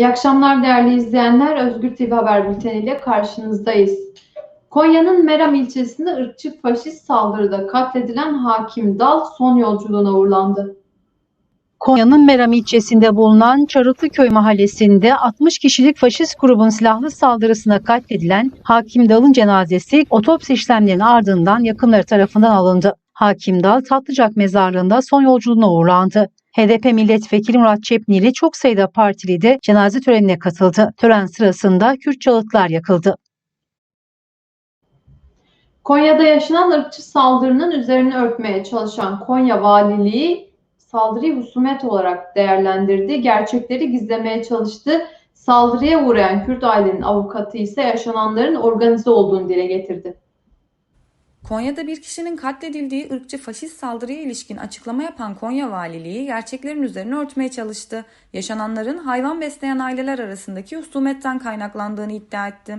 İyi akşamlar değerli izleyenler. Özgür TV Haber Bülteni ile karşınızdayız. Konya'nın Meram ilçesinde ırkçı faşist saldırıda katledilen Hakim Dal son yolculuğuna uğurlandı. Konya'nın Meram ilçesinde bulunan Çarıklıköy mahallesinde 60 kişilik faşist grubun silahlı saldırısına katledilen Hakim Dal'ın cenazesi otopsi işlemlerinin ardından yakınları tarafından alındı. Hakim Dal Tatlıcak mezarlığında son yolculuğuna uğurlandı. HDP milletvekili Murat Çepnili çok sayıda partili de cenaze törenine katıldı. Tören sırasında Kürt çalıtlar yakıldı. Konya'da yaşanan ırkçı saldırının üzerini örtmeye çalışan Konya Valiliği saldırıyı husumet olarak değerlendirdi. Gerçekleri gizlemeye çalıştı. Saldırıya uğrayan Kürt ailenin avukatı ise yaşananların organize olduğunu dile getirdi. Konya'da bir kişinin katledildiği ırkçı faşist saldırıya ilişkin açıklama yapan Konya Valiliği gerçeklerin üzerine örtmeye çalıştı. Yaşananların hayvan besleyen aileler arasındaki husumetten kaynaklandığını iddia etti.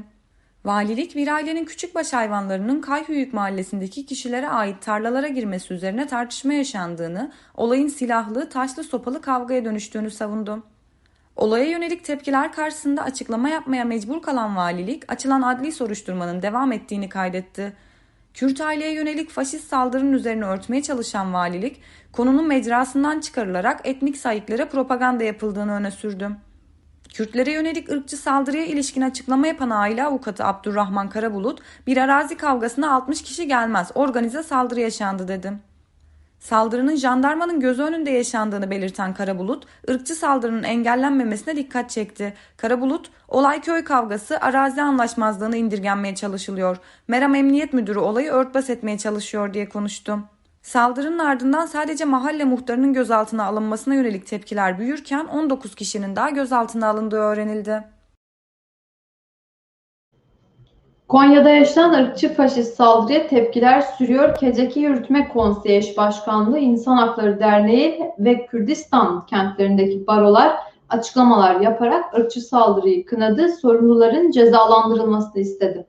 Valilik bir ailenin küçükbaş hayvanlarının Kayhüyük mahallesindeki kişilere ait tarlalara girmesi üzerine tartışma yaşandığını, olayın silahlı, taşlı sopalı kavgaya dönüştüğünü savundu. Olaya yönelik tepkiler karşısında açıklama yapmaya mecbur kalan valilik, açılan adli soruşturmanın devam ettiğini kaydetti. Kürt aileye yönelik faşist saldırının üzerine örtmeye çalışan valilik, konunun mecrasından çıkarılarak etnik sahiplere propaganda yapıldığını öne sürdü. Kürtlere yönelik ırkçı saldırıya ilişkin açıklama yapan aile avukatı Abdurrahman Karabulut, bir arazi kavgasına 60 kişi gelmez, organize saldırı yaşandı dedi. Saldırının jandarmanın gözü önünde yaşandığını belirten Karabulut, ırkçı saldırının engellenmemesine dikkat çekti. Karabulut, olay köy kavgası arazi anlaşmazlığını indirgenmeye çalışılıyor. Meram Emniyet Müdürü olayı örtbas etmeye çalışıyor diye konuştu. Saldırının ardından sadece mahalle muhtarının gözaltına alınmasına yönelik tepkiler büyürken 19 kişinin daha gözaltına alındığı öğrenildi. Konya'da yaşanan ırkçı faşist saldırıya tepkiler sürüyor. Keceki Yürütme Konseyi Eş Başkanlığı İnsan Hakları Derneği ve Kürdistan kentlerindeki barolar açıklamalar yaparak ırkçı saldırıyı kınadı, sorumluların cezalandırılmasını istedi.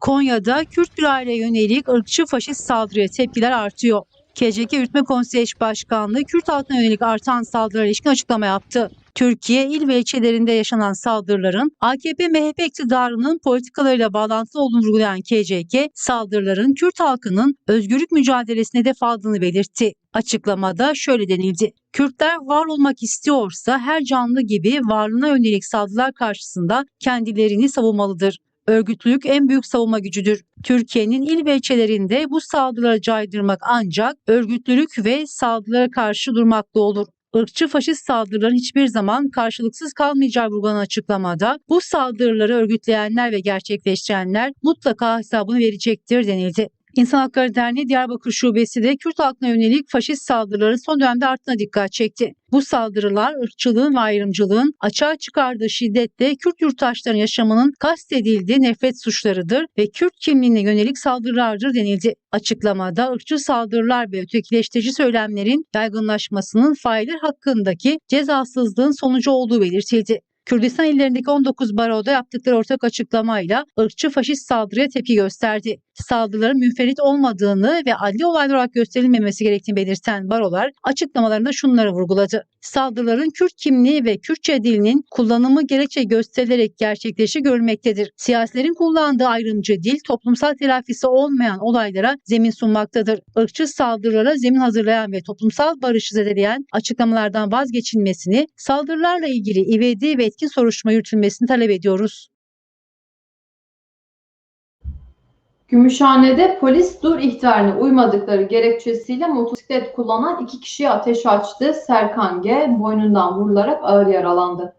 Konya'da Kürt bir aileye yönelik ırkçı faşist saldırıya tepkiler artıyor. KCK Yürütme Konseyi Eş Başkanlığı Kürt halkına yönelik artan saldırılara ilişkin açıklama yaptı. Türkiye il ve ilçelerinde yaşanan saldırıların AKP-MHP iktidarının politikalarıyla bağlantılı olduğunu vurgulayan KCK, saldırıların Kürt halkının özgürlük mücadelesine hedef aldığını belirtti. Açıklamada şöyle denildi. Kürtler var olmak istiyorsa her canlı gibi varlığına yönelik saldırılar karşısında kendilerini savunmalıdır. Örgütlülük en büyük savunma gücüdür. Türkiye'nin il ve ilçelerinde bu saldırıları caydırmak ancak örgütlülük ve saldırılara karşı durmakla olur. Irkçı faşist saldırıların hiçbir zaman karşılıksız kalmayacağı vurgulanan açıklamada bu saldırıları örgütleyenler ve gerçekleştirenler mutlaka hesabını verecektir denildi. İnsan Hakları Derneği Diyarbakır Şubesi de Kürt halkına yönelik faşist saldırıların son dönemde arttığına dikkat çekti. Bu saldırılar ırkçılığın ve ayrımcılığın açığa çıkardığı şiddetle Kürt yurttaşların yaşamının kastedildiği nefret suçlarıdır ve Kürt kimliğine yönelik saldırılardır denildi. Açıklamada ırkçı saldırılar ve ötekileştirici söylemlerin yaygınlaşmasının failler hakkındaki cezasızlığın sonucu olduğu belirtildi. Kürdistan illerindeki 19 baroda yaptıkları ortak açıklamayla ırkçı faşist saldırıya tepki gösterdi. Saldırıların münferit olmadığını ve adli olaylar olarak gösterilmemesi gerektiğini belirten barolar açıklamalarında şunları vurguladı. Saldırıların Kürt kimliği ve Kürtçe dilinin kullanımı gerekçe gösterilerek gerçekleşi görmektedir. Siyasilerin kullandığı ayrımcı dil toplumsal telafisi olmayan olaylara zemin sunmaktadır. Irkçı saldırılara zemin hazırlayan ve toplumsal barışı zedeleyen açıklamalardan vazgeçilmesini, saldırılarla ilgili ivedi ve etkin soruşturma yürütülmesini talep ediyoruz. Gümüşhane'de polis dur ihtarına uymadıkları gerekçesiyle motosiklet kullanan iki kişiye ateş açtı. Serkan G. boynundan vurularak ağır yaralandı.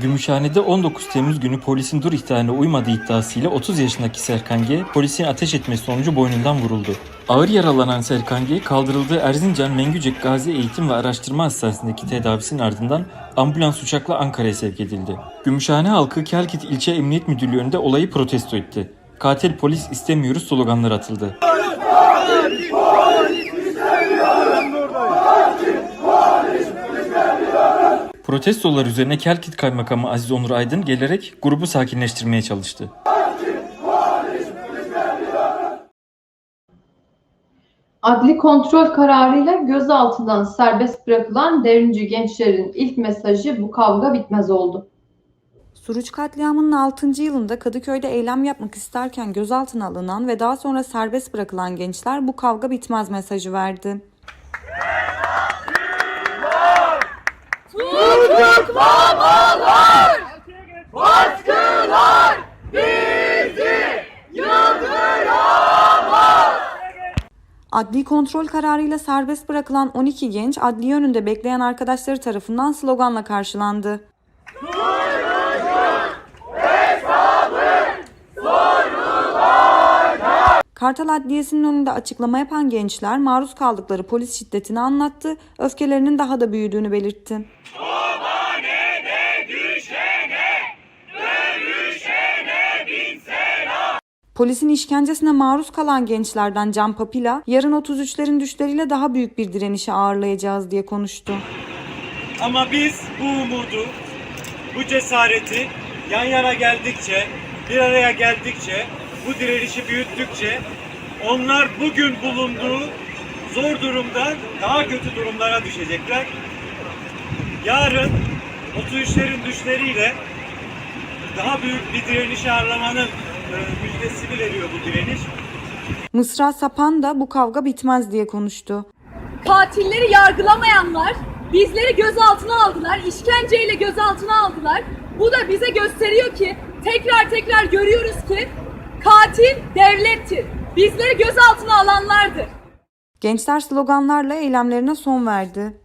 Gümüşhane'de 19 Temmuz günü polisin dur ihtarına uymadığı iddiasıyla 30 yaşındaki Serkan G, polisin ateş etmesi sonucu boynundan vuruldu. Ağır yaralanan Serkan G, kaldırıldığı Erzincan Mengücek Gazi Eğitim ve Araştırma Hastanesi'ndeki tedavisinin ardından ambulans uçakla Ankara'ya sevk edildi. Gümüşhane halkı Kelkit İlçe Emniyet Müdürlüğü önünde olayı protesto etti. Katil polis istemiyoruz sloganlar atıldı. Protestolar üzerine Kelkit Kaymakamı Aziz Onur Aydın gelerek grubu sakinleştirmeye çalıştı. Adli kontrol kararıyla gözaltından serbest bırakılan devrimci gençlerin ilk mesajı bu kavga bitmez oldu. Suruç katliamının 6. yılında Kadıköy'de eylem yapmak isterken gözaltına alınan ve daha sonra serbest bırakılan gençler bu kavga bitmez mesajı verdi. Adli kontrol kararıyla serbest bırakılan 12 genç adliye önünde bekleyen arkadaşları tarafından sloganla karşılandı. Kartal Adliyesi'nin önünde açıklama yapan gençler maruz kaldıkları polis şiddetini anlattı, öfkelerinin daha da büyüdüğünü belirtti. Polisin işkencesine maruz kalan gençlerden Can Papila, yarın 33'lerin düşleriyle daha büyük bir direnişi ağırlayacağız diye konuştu. Ama biz bu umudu, bu cesareti yan yana geldikçe, bir araya geldikçe, bu direnişi büyüttükçe onlar bugün bulunduğu zor durumdan daha kötü durumlara düşecekler. Yarın 33'lerin düşleriyle daha büyük bir direniş ağırlamanın e, müjdesini veriyor bu direniş. Mısra Sapan da bu kavga bitmez diye konuştu. katilleri yargılamayanlar bizleri gözaltına aldılar, işkenceyle gözaltına aldılar. Bu da bize gösteriyor ki tekrar tekrar görüyoruz ki katil devlettir. Bizleri gözaltına alanlardır. Gençler sloganlarla eylemlerine son verdi.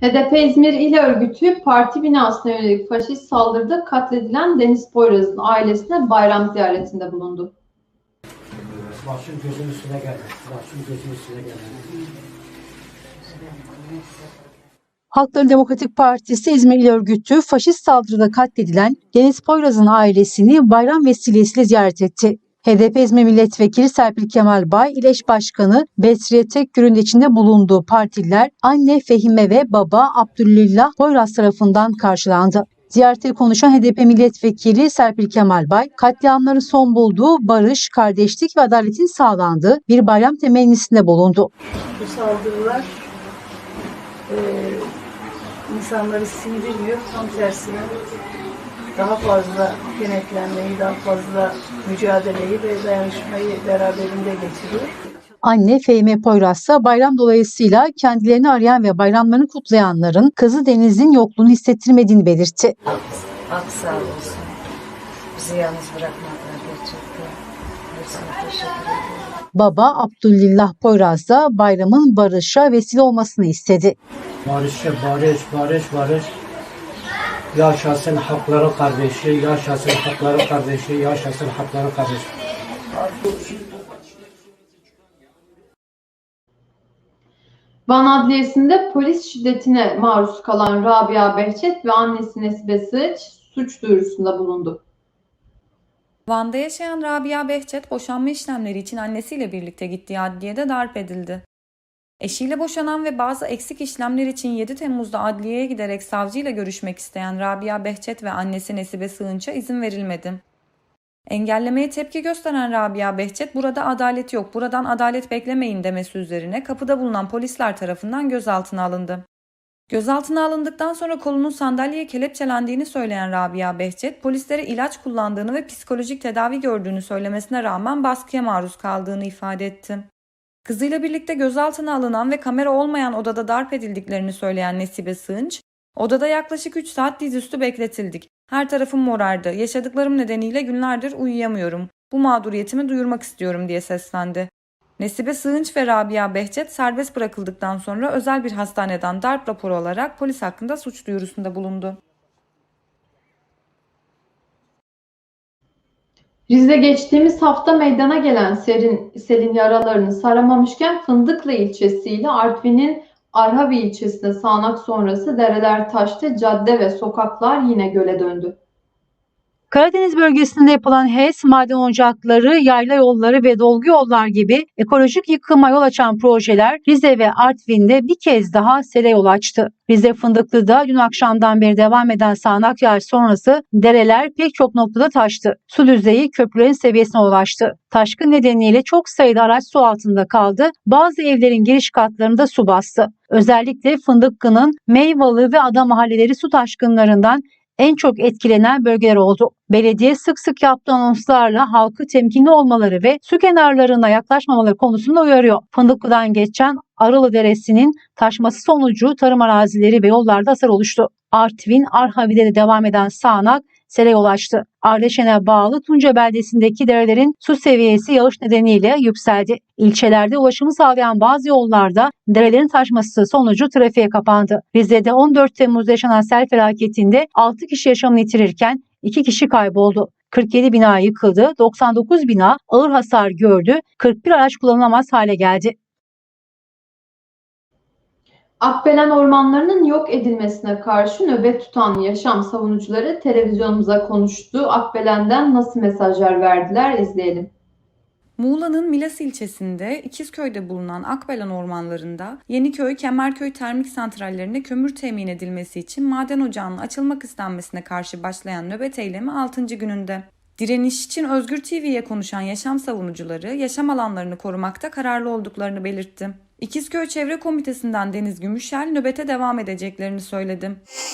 HDP İzmir İl Örgütü parti binasına yönelik faşist saldırıda katledilen Deniz Poyraz'ın ailesine bayram ziyaretinde bulundu. Başım gözüm üstüne geldi. Başım gözüm üstüne geldi. Halkların Demokratik Partisi İzmir Örgütü faşist saldırıda katledilen Deniz Poyraz'ın ailesini bayram vesilesiyle ziyaret etti. HDP İzmir Milletvekili Serpil Kemal Bay, İleş Başkanı Bedriye Tekgür'ün de içinde bulunduğu partililer anne Fehime ve baba Abdülillah Poyraz tarafından karşılandı. Ziyarette konuşan HDP milletvekili Serpil Kemal Bay, katliamların son bulduğu barış, kardeşlik ve adaletin sağlandığı bir bayram temennisinde bulundu. bu saldırılar e, insanları sindirmiyor. Tam tersine daha fazla kenetlenmeyi, daha fazla mücadeleyi ve dayanışmayı beraberinde getiriyor. Anne Fehime Poyraz ise bayram dolayısıyla kendilerini arayan ve bayramlarını kutlayanların kızı Deniz'in yokluğunu hissettirmediğini belirtti. Ak sağ olsun. Bizi yalnız bırakmadılar gerçekten. Hepsine teşekkür ederim. Baba Abdülillah Poyraz da bayramın barışa vesile olmasını istedi. Barışça barış, barış, barış. Yaşasın hakların kardeşi, yaşasın hakların kardeşi, yaşasın hakların kardeşi. Van Adliyesi'nde polis şiddetine maruz kalan Rabia Behçet ve annesi Nesibe Sığıç suç duyurusunda bulundu. Van'da yaşayan Rabia Behçet boşanma işlemleri için annesiyle birlikte gittiği adliyede darp edildi. Eşiyle boşanan ve bazı eksik işlemler için 7 Temmuz'da adliyeye giderek savcıyla görüşmek isteyen Rabia Behçet ve annesi Nesibe Sığınç'a izin verilmedi. Engellemeye tepki gösteren Rabia Behçet burada adalet yok, buradan adalet beklemeyin demesi üzerine kapıda bulunan polisler tarafından gözaltına alındı. Gözaltına alındıktan sonra kolunun sandalyeye kelepçelendiğini söyleyen Rabia Behçet, polislere ilaç kullandığını ve psikolojik tedavi gördüğünü söylemesine rağmen baskıya maruz kaldığını ifade etti. Kızıyla birlikte gözaltına alınan ve kamera olmayan odada darp edildiklerini söyleyen Nesibe Sığınç, odada yaklaşık 3 saat dizüstü bekletildik. Her tarafım morardı. Yaşadıklarım nedeniyle günlerdir uyuyamıyorum. Bu mağduriyetimi duyurmak istiyorum diye seslendi. Nesibe Sığınç ve Rabia Behçet serbest bırakıldıktan sonra özel bir hastaneden darp raporu alarak polis hakkında suç duyurusunda bulundu. Rize geçtiğimiz hafta meydana gelen serin, selin yaralarını saramamışken Fındıklı ilçesiyle Artvin'in Arhavi ilçesine sağanak sonrası dereler taştı, cadde ve sokaklar yine göle döndü. Karadeniz bölgesinde yapılan HES, maden ocakları, yayla yolları ve dolgu yollar gibi ekolojik yıkıma yol açan projeler Rize ve Artvin'de bir kez daha sele yol açtı. Rize Fındıklı'da dün akşamdan beri devam eden sağanak yağış sonrası dereler pek çok noktada taştı. Su düzeyi köprülerin seviyesine ulaştı. Taşkın nedeniyle çok sayıda araç su altında kaldı. Bazı evlerin giriş katlarında su bastı. Özellikle Fındıklı'nın Meyvalı ve Ada mahalleleri su taşkınlarından en çok etkilenen bölgeler oldu. Belediye sık sık yaptığı anonslarla halkı temkinli olmaları ve su kenarlarına yaklaşmamaları konusunda uyarıyor. Fındıklı'dan geçen Aralı Deresi'nin taşması sonucu tarım arazileri ve yollarda hasar oluştu. Artvin, Arhavi'de de devam eden sağanak sele yol açtı. Ardeşen'e bağlı Tunca beldesindeki derelerin su seviyesi yağış nedeniyle yükseldi. İlçelerde ulaşımı sağlayan bazı yollarda derelerin taşması sonucu trafiğe kapandı. Rize'de 14 Temmuz'da yaşanan sel felaketinde 6 kişi yaşamını yitirirken 2 kişi kayboldu. 47 bina yıkıldı, 99 bina ağır hasar gördü, 41 araç kullanılamaz hale geldi. Akbelen ormanlarının yok edilmesine karşı nöbet tutan yaşam savunucuları televizyonumuza konuştu. Akbelen'den nasıl mesajlar verdiler izleyelim. Muğla'nın Milas ilçesinde İkizköy'de bulunan Akbelen ormanlarında Yeniköy, Kemerköy termik santrallerine kömür temin edilmesi için maden ocağının açılmak istenmesine karşı başlayan nöbet eylemi 6. gününde. Direniş için Özgür TV'ye konuşan yaşam savunucuları yaşam alanlarını korumakta kararlı olduklarını belirtti. İkizköy Çevre Komitesi'nden Deniz Gümüşel nöbete devam edeceklerini söyledi.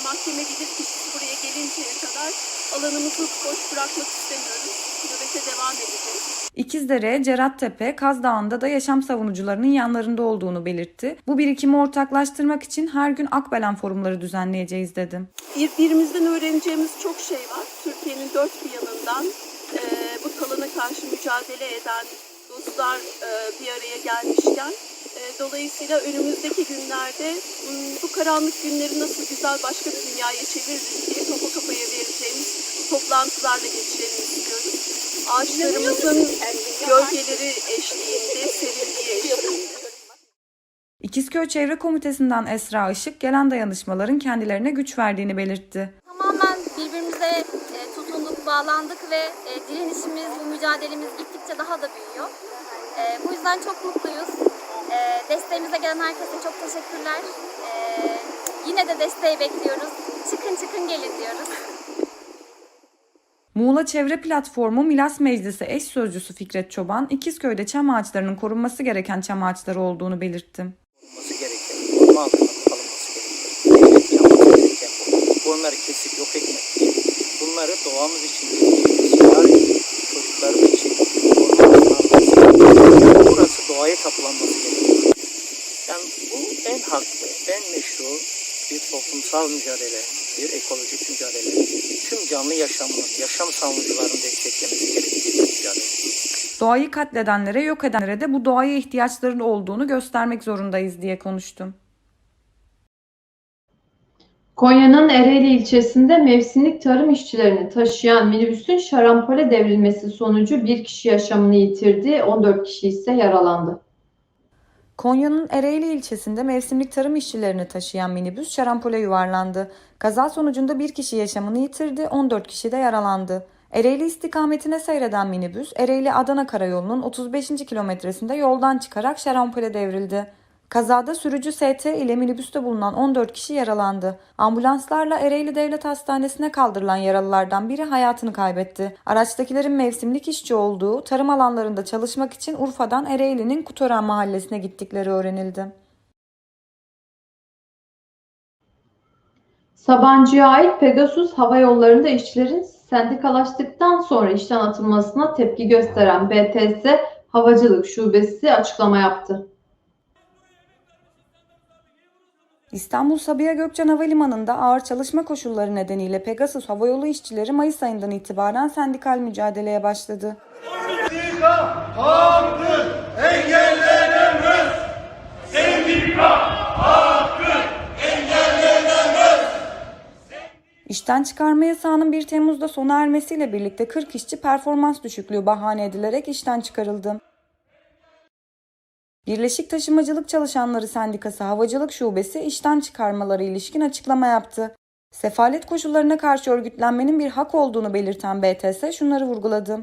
mahkeme bilirkişisi buraya gelinceye kadar alanımızı boş bırakmak istemiyoruz. Nöbete devam edeceğiz. İkizdere, Cerattepe, Kaz Dağı'nda da yaşam savunucularının yanlarında olduğunu belirtti. Bu birikimi ortaklaştırmak için her gün Akbelen forumları düzenleyeceğiz dedi. Birbirimizden öğreneceğimiz çok şey var. Türkiye'nin dört bir yanından e, bu talana karşı mücadele eden dostlar e, bir araya gelmişken dolayısıyla önümüzdeki günlerde bu karanlık günleri nasıl güzel başka bir dünyaya çeviririz diye kafa kafaya vereceğimiz toplantılarla geçirelim istiyoruz. Ağaçlarımızın gölgeleri eşliğinde, serinliği eşliğinde. İkizköy Çevre Komitesi'nden Esra Işık gelen dayanışmaların kendilerine güç verdiğini belirtti. Tamamen birbirimize e, tutunduk, bağlandık ve e, direnişimiz, bu mücadelemiz gittikçe daha da büyüyor. E, bu yüzden çok mutluyuz. E, desteğimize gelen herkese çok teşekkürler. E, yine de desteği bekliyoruz. Çıkın çıkın gelin diyoruz. Muğla Çevre Platformu Milas Meclisi eş sözcüsü Fikret Çoban, İkizköy'de çam ağaçlarının korunması gereken çam ağaçları olduğunu belirtti. olması gereken, koruma altına kalınması gereken, devlet yapması gereken bunları kesip yok etmek değil. Bunları doğamız için, yarın çocuklarımız için koruma altına alınması gerekiyor. Yani burası doğaya kapılanması gerekiyor. Yani bu en haklı, en meşru bir toplumsal mücadele, bir ekolojik mücadele. Tüm canlı yaşamının, yaşam savunucularının desteklemesi gerektiği bir mücadele. Doğayı katledenlere, yok edenlere de bu doğaya ihtiyaçları olduğunu göstermek zorundayız diye konuştum. Konya'nın Ereğli ilçesinde mevsimlik tarım işçilerini taşıyan minibüsün şarampole devrilmesi sonucu bir kişi yaşamını yitirdi, 14 kişi ise yaralandı. Konya'nın Ereğli ilçesinde mevsimlik tarım işçilerini taşıyan minibüs şarampole yuvarlandı. Kaza sonucunda bir kişi yaşamını yitirdi, 14 kişi de yaralandı. Ereğli istikametine seyreden minibüs, Ereğli-Adana karayolunun 35. kilometresinde yoldan çıkarak şarampole devrildi. Kazada sürücü ST ile minibüste bulunan 14 kişi yaralandı. Ambulanslarla Ereğli Devlet Hastanesi'ne kaldırılan yaralılardan biri hayatını kaybetti. Araçtakilerin mevsimlik işçi olduğu, tarım alanlarında çalışmak için Urfa'dan Ereğli'nin Kutoran mahallesine gittikleri öğrenildi. Sabancı'ya ait Pegasus Hava Yolları'nda işçilerin sendikalaştıktan sonra işten atılmasına tepki gösteren BTS Havacılık Şubesi açıklama yaptı. İstanbul Sabiha Gökçen Havalimanı'nda ağır çalışma koşulları nedeniyle Pegasus Havayolu işçileri Mayıs ayından itibaren sendikal mücadeleye başladı. İşten çıkarma yasağının 1 Temmuz'da sona ermesiyle birlikte 40 işçi performans düşüklüğü bahane edilerek işten çıkarıldı. Birleşik Taşımacılık Çalışanları Sendikası Havacılık Şubesi işten çıkarmaları ilişkin açıklama yaptı. Sefalet koşullarına karşı örgütlenmenin bir hak olduğunu belirten BTS şunları vurguladı.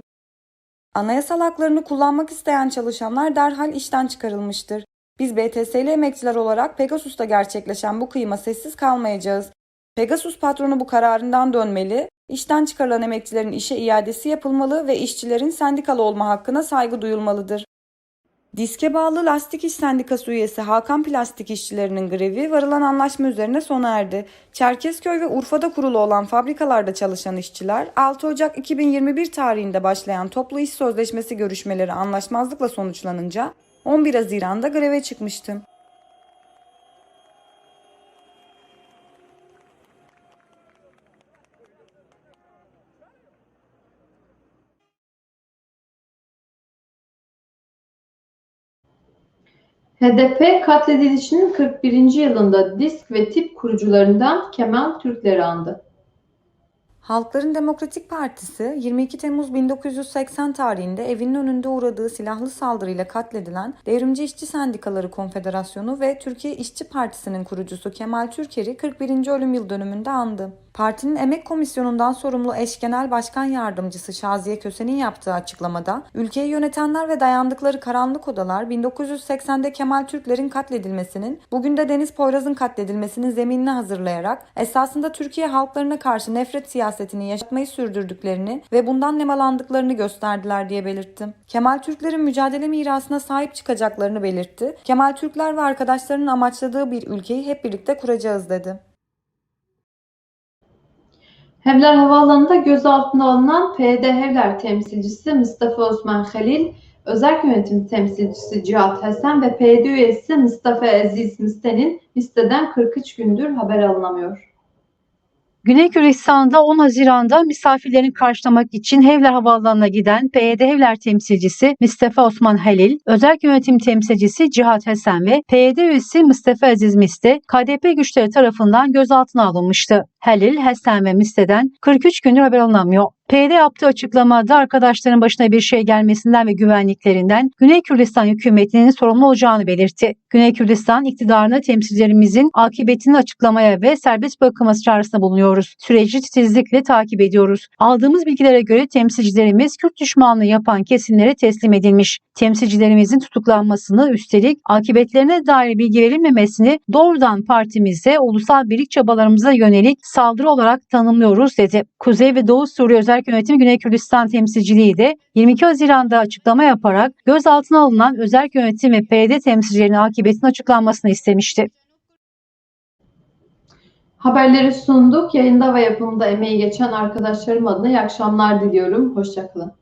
Anayasal haklarını kullanmak isteyen çalışanlar derhal işten çıkarılmıştır. Biz BTS'li emekçiler olarak Pegasus'ta gerçekleşen bu kıyıma sessiz kalmayacağız. Pegasus patronu bu kararından dönmeli, işten çıkarılan emekçilerin işe iadesi yapılmalı ve işçilerin sendikalı olma hakkına saygı duyulmalıdır. Diske bağlı Lastik İş Sendikası üyesi Hakan Plastik İşçilerinin grevi varılan anlaşma üzerine sona erdi. Çerkezköy ve Urfa'da kurulu olan fabrikalarda çalışan işçiler 6 Ocak 2021 tarihinde başlayan toplu iş sözleşmesi görüşmeleri anlaşmazlıkla sonuçlanınca 11 Haziran'da greve çıkmıştı. HDP katledilişinin 41. yılında disk ve tip kurucularından Kemal Türkleri andı. Halkların Demokratik Partisi 22 Temmuz 1980 tarihinde evinin önünde uğradığı silahlı saldırıyla katledilen Devrimci İşçi Sendikaları Konfederasyonu ve Türkiye İşçi Partisi'nin kurucusu Kemal Türker'i 41. ölüm yıl dönümünde andı. Partinin Emek Komisyonu'ndan sorumlu eş genel başkan yardımcısı Şaziye Köse'nin yaptığı açıklamada, ülkeyi yönetenler ve dayandıkları karanlık odalar 1980'de Kemal Türklerin katledilmesinin, bugün de Deniz Poyraz'ın katledilmesinin zeminini hazırlayarak esasında Türkiye halklarına karşı nefret siyasetini yaşatmayı sürdürdüklerini ve bundan nemalandıklarını gösterdiler diye belirtti. Kemal Türklerin mücadele mirasına sahip çıkacaklarını belirtti. Kemal Türkler ve arkadaşlarının amaçladığı bir ülkeyi hep birlikte kuracağız dedi. Hevler Havaalanı'nda gözaltına alınan PYD Hevler temsilcisi Mustafa Osman Halil, Özel Yönetim Temsilcisi Cihat Hasan ve PYD üyesi Mustafa Aziz Misten'in listeden 43 gündür haber alınamıyor. Güney Kürdistan'da 10 Haziran'da misafirlerini karşılamak için Hevler Havaalanı'na giden PYD Hevler temsilcisi Mustafa Osman Halil, özel yönetim temsilcisi Cihat Hasan ve PYD üyesi Mustafa Aziz Miste, KDP güçleri tarafından gözaltına alınmıştı. Halil, Hasan ve Miste'den 43 gündür haber alınamıyor. PYD yaptığı açıklamada arkadaşların başına bir şey gelmesinden ve güvenliklerinden Güney Kürdistan hükümetinin sorumlu olacağını belirtti. Güney Kürdistan iktidarına temsilcilerimizin akıbetini açıklamaya ve serbest bırakılması çağrısında bulunuyoruz. Süreci titizlikle takip ediyoruz. Aldığımız bilgilere göre temsilcilerimiz Kürt düşmanlığı yapan kesimlere teslim edilmiş. Temsilcilerimizin tutuklanmasını üstelik akıbetlerine dair bilgi verilmemesini doğrudan partimize, ulusal birlik çabalarımıza yönelik saldırı olarak tanımlıyoruz dedi. Kuzey ve Doğu Suriye Özel Yönetimi Güney Kürdistan temsilciliği de 22 Haziran'da açıklama yaparak gözaltına alınan özel yönetim ve PYD temsilcilerinin akıbetinin açıklanmasını istemişti. Haberleri sunduk. Yayında ve yapımında emeği geçen arkadaşlarım adına iyi akşamlar diliyorum. Hoşçakalın.